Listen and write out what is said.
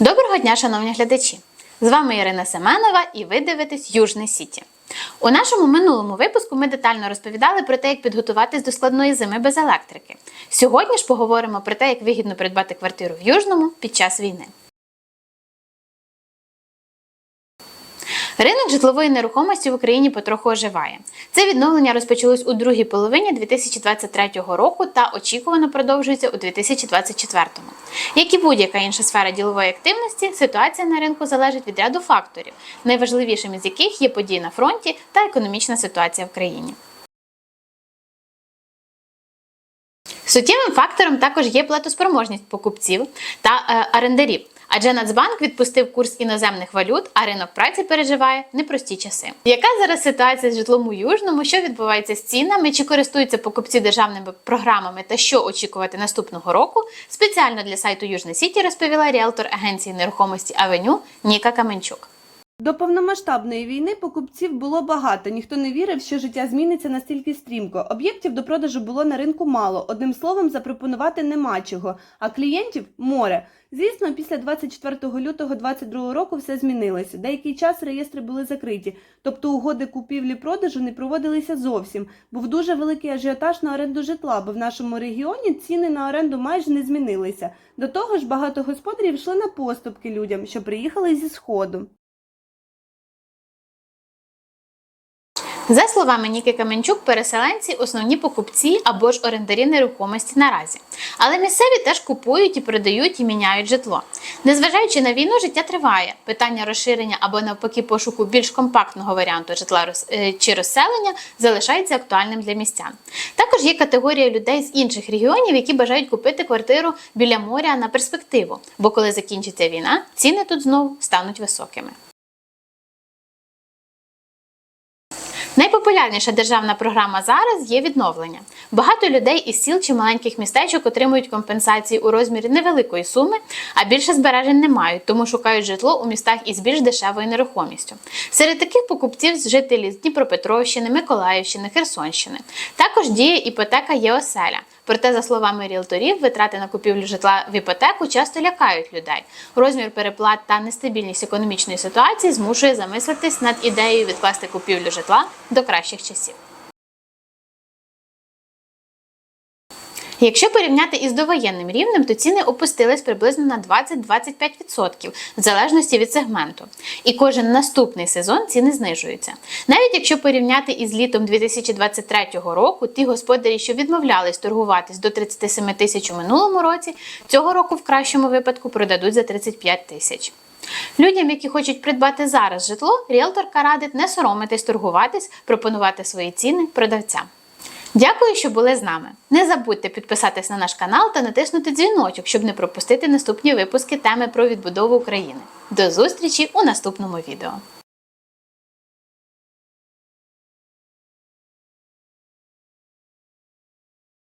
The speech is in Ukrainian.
Доброго дня, шановні глядачі! З вами Ірина Семенова і ви дивитесь Южне Сіті. У нашому минулому випуску ми детально розповідали про те, як підготуватись до складної зими без електрики. Сьогодні ж поговоримо про те, як вигідно придбати квартиру в Южному під час війни. Ринок житлової нерухомості в Україні потроху оживає. Це відновлення розпочалось у другій половині 2023 року та очікувано продовжується у 2024. Як і будь-яка інша сфера ділової активності, ситуація на ринку залежить від ряду факторів, найважливішим із яких є події на фронті та економічна ситуація в країні. Суттєвим фактором також є платоспроможність покупців та е, орендарів. Адже Нацбанк відпустив курс іноземних валют, а ринок праці переживає непрості часи. Яка зараз ситуація з житлом у Южному? Що відбувається з цінами? Чи користуються покупці державними програмами та що очікувати наступного року? Спеціально для сайту Южне Сіті розповіла ріелтор агенції нерухомості Авеню Ніка Каменчук. До повномасштабної війни покупців було багато. Ніхто не вірив, що життя зміниться настільки стрімко. Об'єктів до продажу було на ринку мало. Одним словом, запропонувати нема чого. А клієнтів море. Звісно, після 24 лютого 2022 року все змінилося. Деякий час реєстри були закриті, тобто угоди купівлі-продажу не проводилися зовсім. Був дуже великий ажіотаж на оренду житла, бо в нашому регіоні ціни на оренду майже не змінилися. До того ж, багато господарів йшли на поступки людям, що приїхали зі сходу. За словами Ніки Каменчук, переселенці основні покупці або ж орендарі нерухомості наразі. Але місцеві теж купують і продають і міняють житло. Незважаючи на війну, життя триває. Питання розширення або навпаки пошуку більш компактного варіанту житла е, чи розселення залишається актуальним для містян. Також є категорія людей з інших регіонів, які бажають купити квартиру біля моря на перспективу. Бо коли закінчиться війна, ціни тут знову стануть високими. Найпопулярніша державна програма зараз є відновлення. Багато людей із сіл чи маленьких містечок отримують компенсації у розмірі невеликої суми, а більше збережень не мають, тому шукають житло у містах із більш дешевою нерухомістю. Серед таких покупців жителі з Дніпропетровщини, Миколаївщини, Херсонщини. Також діє іпотека є оселя. Проте, за словами ріелторів, витрати на купівлю житла в іпотеку часто лякають людей. Розмір переплат та нестабільність економічної ситуації змушує замислитись над ідеєю відкласти купівлю житла до кращих часів. Якщо порівняти із довоєнним рівнем, то ціни опустились приблизно на 20-25% в залежності від сегменту. І кожен наступний сезон ціни знижуються. Навіть якщо порівняти із літом 2023 року, ті господарі, що відмовлялись торгуватись до 37 тисяч у минулому році, цього року в кращому випадку продадуть за 35 тисяч. Людям, які хочуть придбати зараз житло, ріелторка радить не соромитись торгуватись, пропонувати свої ціни продавцям. Дякую, що були з нами. Не забудьте підписатись на наш канал та натиснути дзвіночок, щоб не пропустити наступні випуски теми про відбудову України. До зустрічі у наступному відео.